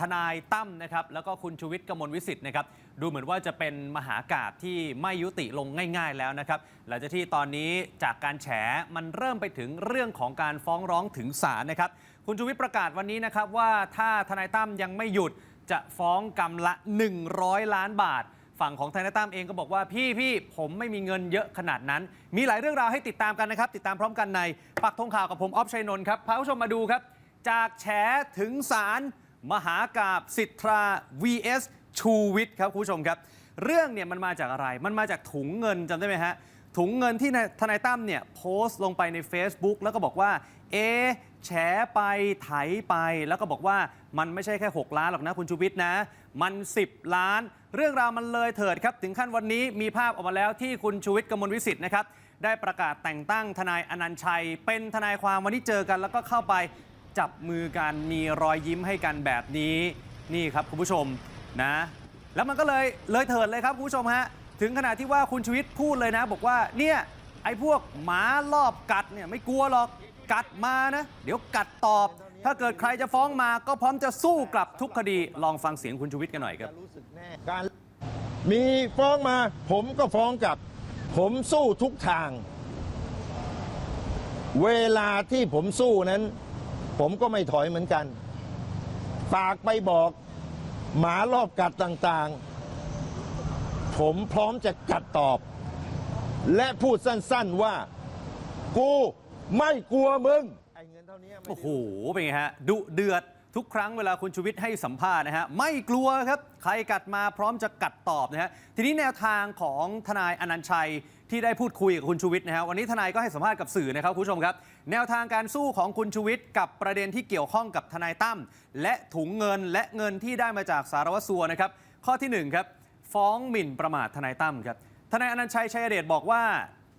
ทนายตั้มนะครับแล้วก็คุณชูวิทย์กมลวิสิทธิ์นะครับดูเหมือนว่าจะเป็นมหากาบที่ไม่ยุติลงง่าย ๆ แล้วนะครับหลังจากที่ตอนนี้จากการแฉมันเริ่มไปถึงเรื่องของการฟ้องร้องถึงศาลนะครับคุณชูวิทย์ประกาศวันนี้นะครับว่าถ้าทนายตั้มยังไม่หยุดจะฟ้องกำละ 100 ล้านบาท ฝั่งของทนายตั้มเองก็บอกว่าพี่พี่ผมไม่มีเงินเยอะขนาดนั้น มีหลายเรื่องราวให้ติดตามกันนะครับ ติดตามพร้อมกันในปักธงข่าวกับผมออฟชัยนนท์ครับพาผู้ชมมาดูครับ จากแฉถึงศาล มหากาบสิทธา vs ชูวิทย์ครับคุณผู้ชมครับ เรื่องเนี่ยมันมาจากอะไร มันมาจากถุงเงินจำได้ไหมฮะ ถุงเงินที่ทนายตั้มเนี่ยโพสต์ลงไปใน Facebook แล้วก็บอกว่า เอะแฉไปไถไป แล้วก็บอกว่ามันไม่ใช่แค่ 6 ล้านหรอกนะคุณชูวิทย์นะ มัน 10 ล้าน เรื่องราวมันเลยเถิดครับ ถึงขั้นวันนี้มีภาพออกมาแล้วที่คุณชูวิทย์กมลวิสิทธิ์นะครับได้ประกาศแต่งตั้งทนายอนันชัย เป็นทนายความวันนี้เจอกันแล้วก็เข้าไป จับมือกันมีรอยยิ้มให้กันแบบนี้นี่ครับคุณผู้ชมนะ แล้วมันก็เลยเลยเถิดเลยครับคุณผู้ชมฮะถึงขนาดที่ว่าคุณชูวิทย์พูดเลยนะ บอกว่าเนี่ยไอ้พวกหมารอบกัดเนี่ยไม่กลัวหรอกกัดมานะ เดี๋ยวกัดตอบ ถ้าเกิดใครจะฟ้องมาก็พร้อมจะสู้กลับทุกคดีลองฟังเสียงคุณชูวิทย์กันหน่อยครับการมีฟ้องมา ผมก็ฟ้องกลับ ผมสู้ทุกทาง เวลาที่ผมสู้นั้น ผมก็ไม่ถอยเหมือนกันฝากไปบอก หมารอบกัดต่างๆ ผมพร้อมจะกัดตอบ และพูดสั้นๆว่า กูไม่กลัวมึงไอ้เงินเท่านี้โอ้โห เป็นไงฮะ ดุเดือดทุกครั้งเวลาคุณชูวิทย์ให้สัมภาษณ์นะฮะ ไม่กลัวครับ ใครกัดมาพร้อมจะกัดตอบนะฮะ ทีนี้แนวทางของทนายอนันชัย ที่ได้พูดคุยกับคุณชูวิทย์นะฮะวันนี้ทนายก็ให้สัมภาษณ์กับสื่อนะครับคุณผู้ชมครับ แนวทางการสู้ของคุณชูวิทย์กับประเด็นที่เกี่ยวข้องกับทนายตั้มและถุงเงินและเงินที่ได้มาจากสารวัตรสัวนะครับข้อที่หนึ่งครับฟ้องหมิ่นประมาททนายตั้มครับทนายอนันต์ชัยชัยเดชบอกว่า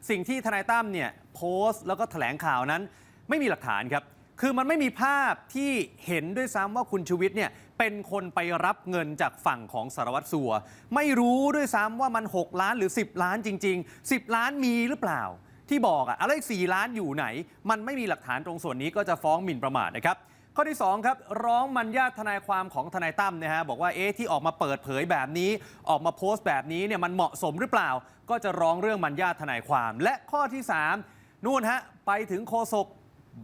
สิ่งที่ทนายตั้มเนี่ยโพสต์แล้วก็แถลงข่าวนั้น ไม่มีหลักฐานครับ คือมันไม่มีภาพที่เห็นด้วยซ้ำว่าคุณชูวิทย์เนี่ยเป็นคนไปรับเงินจากฝั่งของสารวัตรสัว ไม่รู้ด้วยซ้ำว่ามัน 6 ล้านหรือ 10 ล้านจริง ๆ 10 ล้านมีหรือเปล่า ที่บอกอะอะไรสี่ล้านอยู่ไหน มันไม่มีหลักฐานตรงส่วนนี้ก็จะฟ้องหมิ่นประมาทนะครับข้อที่2ครับร้องมันญาติทนายความของทนายตั้มนะฮะบอกว่าเอ๊ะที่ออกมาเปิดเผยแบบนี้ ออกมาโพสต์แบบนี้เนี่ยมันเหมาะสมหรือเปล่า ก็จะร้องเรื่องมันญาติทนายความ และข้อที่ 3 นู่นฮะไปถึงโฆษก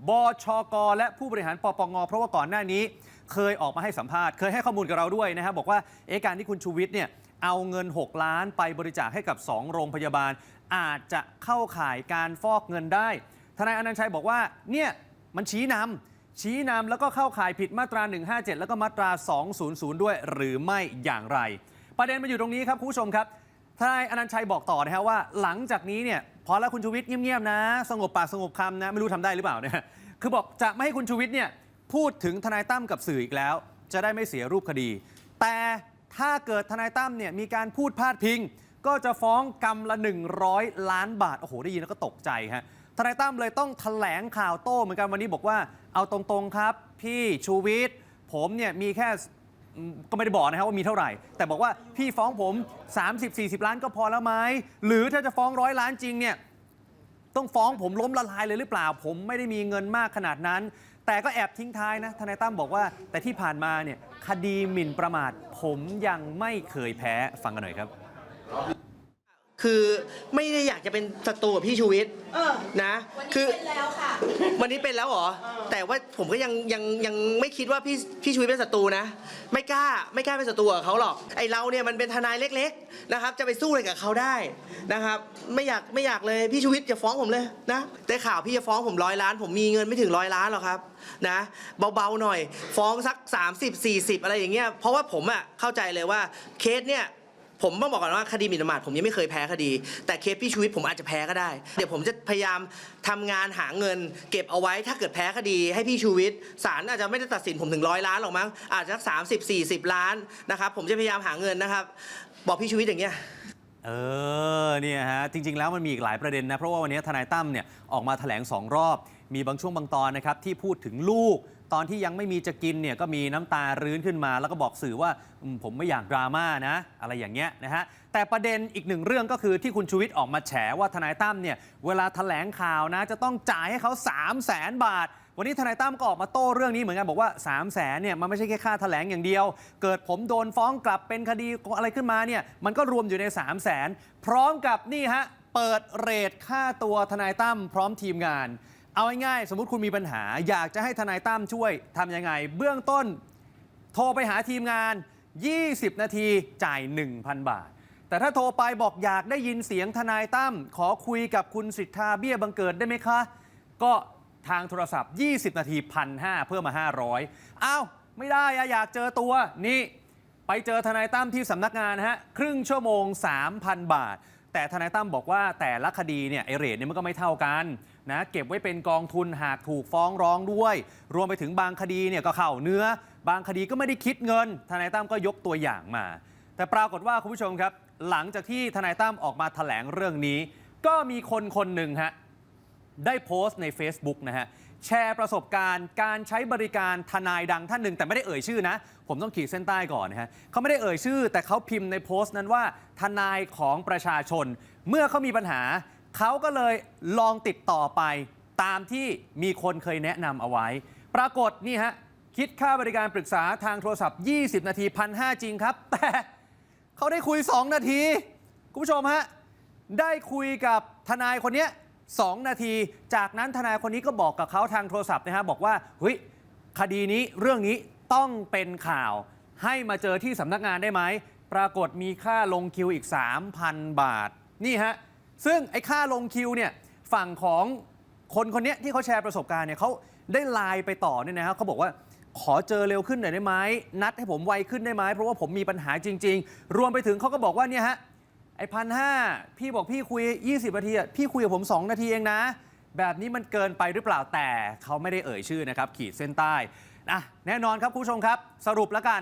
บชก และผู้บริหารปปงเพราะว่าก่อนหน้านี้ เคยออกมาให้สัมภาษณ์ เคยให้ข้อมูลกับเราด้วยนะครับบอกว่าเอะการที่คุณชูวิทย์เนี่ยเอาเงิน 6 ล้านไปบริจาคให้กับ 2 โรงพยาบาล อาจจะเข้าข่ายการฟอกเงินได้ ทนายอนันต์ชัยบอกว่าเนี่ยมันชี้นำชี้นำแล้วก็เข้าข่ายผิดมาตรา 157 แล้วก็มาตรา 200 ด้วยหรือไม่อย่างไร ประเด็นมาอยู่ตรงนี้ครับคุณผู้ชมครับ ทนายอนันต์ชัยบอกต่อนะฮะว่า หลังจากนี้เนี่ยพอแล้วคุณชูวิทย์เงียบๆนะ สงบปากสงบคำนะ ไม่รู้ทำได้หรือเปล่าเนี่ยคือบอกจะไม่ให้คุณชูวิทย์เนี่ยพูดถึงทนายตั้มกับสื่ออีกแล้ว จะได้ไม่เสียรูปคดี แต่ถ้าเกิดทนายตั้มเนี่ยมีการพูดพาดพิง ก็จะฟ้องกำละ 100 ล้านบาทโอ้โหได้ยินแล้วก็ตกใจฮะทนายตั้มเลยต้องแถลงข่าวโต้เหมือนกันวันนี้บอกว่าเอาตรงๆครับ พี่ชูวิทย์ผมเนี่ยมีแค่ ก็ไม่ได้บอกนะครับว่ามีเท่าไหร่ แต่บอกว่าพี่ฟ้องผม 30-40 ล้านก็พอแล้วไหมหรือถ้าจะฟ้องร้อยล้านจริงเนี่ยต้องฟ้องผมล้มละลายเลยหรือเปล่า ผมไม่ได้มีเงินมากขนาดนั้น แต่ก็แอบทิ้งท้ายนะทนายตั้มบอกว่า แต่ที่ผ่านมาเนี่ยคดีหมิ่นประมาท ผมยังไม่เคยแพ้ฟังกันหน่อยครับ คือไม่ได้อยากจะเป็นศัตรูกับพี่ชูวิทย์เออนะ วันนี้คือเป็นแล้วค่ะ วันนี้เป็นแล้วเหรอ แต่ว่าผมก็ยังยังยังไม่คิดว่าพี่พี่ชูวิทย์เป็นศัตรูนะ ไม่กล้าไม่กล้าเป็นศัตรูกับเขาหรอก ไอเราเนี่ยมันเป็นทนายเล็ก ๆนะครับ จะไปสู้อะไรกับเขาได้นะครับ ไม่อยากไม่อยากเลยพี่ชูวิทย์จะฟ้องผมเลยนะได้ข่าวพี่จะฟ้องผมร้อยล้าน ผมมีเงินไม่ถึงร้อยล้านหรอกครับนะเบาๆหน่อย ฟ้องสัก 30 40 อะไรอย่างเงี้ย เพราะว่าผมอะเข้าใจเลยว่าเคสเนี่ย ผมต้องบอกก่อนว่าคดีหมิ่นประมาทผมยังไม่เคยแพ้คดี แต่เคสพี่ชูวิทย์ผมอาจจะแพ้ก็ได้ เดี๋ยวผมจะพยายามทำงานหาเงิน เก็บเอาไว้ถ้าเกิดแพ้คดีให้พี่ชูวิทย์ศาลอาจจะไม่ได้ตัดสินผมถึงร้อยล้านหรอกมั้งอาจจะสามสิบสี่สิบล้านนะครับผมจะพยายามหาเงินนะครับ บอกพี่ชูวิทย์อย่างเงี้ย เออเนี่ยฮะจริง ๆ แล้วมันมีอีกหลายประเด็นนะ เพราะว่าวันนี้ทนายตั้มเนี่ยออกมาแถลง2รอบ มีบางช่วงบางตอนนะครับที่พูดถึงลูก ตอนที่ยังไม่มีจะกินเนี่ยก็มีน้ำตารื้นขึ้นมา แล้วก็บอกสื่อว่าอืมผมไม่อยากดราม่านะ อะไรอย่างเงี้ยนะฮะแต่ประเด็นอีกหนึ่งเรื่องก็คือที่คุณชูวิทย์ออกมาแฉว่าทนายตั้มเนี่ยเวลาแถลงข่าวนะ จะต้องจ่ายให้เขา 3 0 0แสนบาท วันนี้ทนายตั้มก็ออกมาโต้เรื่องนี้เหมือนกันบอกว่า 3 0 0แสนเนี่ยมันไม่ใช่แค่ค่าแถลงอย่างเดียว เกิดผมโดนฟ้องกลับเป็นคดีอะไรขึ้นมาเนี่ยมันก็รวมอยู่ใน 3 0 0แสนพร้อมกับนี่ฮะเปิดเรทค่าตัวทนายตั้มพร้อมทีมงาน เอาง่ายๆสมมติคุณมีปัญหา อยากจะให้ทนายตั้มช่วยทำยังไง เบื้องต้น โทรไปหาทีมงาน 20 นาทีจ่าย 1,000 บาท แต่ถ้าโทรไปบอกอยากได้ยินเสียงทนายตั้มขอคุยกับคุณสิทธาเบี้ยบังเกิดได้ไหมคะ ก็ทางโทรศัพท์ 20 นาที1,500เพิ่มมา 500อ้าวไม่ได้อะอยากเจอตัวนี่ ไปเจอทนายตั้มที่สำนักงานฮะครึ่งชั่วโมง 3,000 บาท แต่ทนายตั้มบอกว่าแต่ละคดีเนี่ยไอเรทเนี่ยมันก็ไม่เท่ากันนะเก็บไว้เป็นกองทุนหากถูกฟ้องร้องด้วย รวมไปถึงบางคดีเนี่ยก็เข้าเนื้อ บางคดีก็ไม่ได้คิดเงิน ทนายตั้มก็ยกตัวอย่างมา แต่ปรากฏว่าคุณผู้ชมครับ หลังจากที่ทนายตั้มออกมาแถลงเรื่องนี้ ก็มีคนคนหนึ่งฮะได้โพสต์ใน Facebook นะฮะ แชร์ประสบการณ์ การใช้บริการทนายดังท่านหนึ่งแต่ไม่ได้เอ่ยชื่อนะ ผมต้องขีดเส้นใต้ก่อนนะฮะเขาไม่ได้เอ่ยชื่อ แต่เขาพิมพ์ในโพสต์นั้นว่า ทนายของประชาชน เมื่อเขามีปัญหา เขาก็เลยลองติดต่อไป ตามที่มีคนเคยแนะนำเอาไว้ ปรากฏนี่ฮะคิดค่าบริการปรึกษาทางโทรศัพท์ 20 นาทีพันหจริงครับ แต่เขาได้คุย 2 นาที คุณผู้ชมฮะได้คุยกับทนายคนนี้ 2 นาที จากนั้นทนายคนนี้ก็บอกกับเขาทางโทรศัพท์นะฮะบอกว่าเฮ้ยคดีนี้เรื่องนี้ต้องเป็นข่าว ให้มาเจอที่สำนักงานได้ไหมปรากฏมีค่าลงคิวอีก 3,000 บาท นี่ฮะ ซึ่งไอ้ค่าลงคิวเนี่ยฝั่งของคนคนนี้ที่เขาแชร์ประสบการณ์เนี่ยเขาได้ไลน์ไปต่อเนี่ยนะครับเขาบอกว่าขอเจอเร็วขึ้นหน่อยได้ไหมนัดให้ผมไวขึ้นได้ไหมเพราะว่าผมมีปัญหาจริง ๆ รวมไปถึงเขาก็บอกว่าเนี่ยฮะ ไอ้พันห้าพี่บอกพี่คุย 20 นาทีอะพี่คุยกับผม 2 นาทีเองนะ แบบนี้มันเกินไปหรือเปล่าแต่เขาไม่ได้เอ่ยชื่อนะครับ ขีดเส้นใต้นะแน่นอนครับคุณผู้ชมครับสรุปแล้วกัน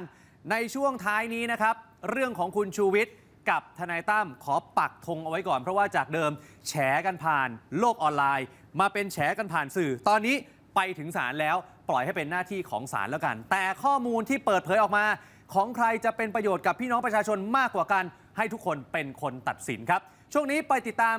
ในช่วงท้ายนี้นะครับ เรื่องของคุณชูวิทย์กับทนายตั้มขอปักธงเอาไว้ก่อน เพราะว่าจากเดิมแฉกันผ่านโลกออนไลน์ มาเป็นแฉกันผ่านสื่อ ตอนนี้ไปถึงศาลแล้วปล่อยให้เป็นหน้าที่ของศาลแล้วกัน แต่ข้อมูลที่เปิดเผยออกมา ของใครจะเป็นประโยชน์กับพี่น้องประชาชนมากกว่ากัน ให้ทุกคนเป็นคนตัดสินครับ ช่วงนี้ไปติดตาม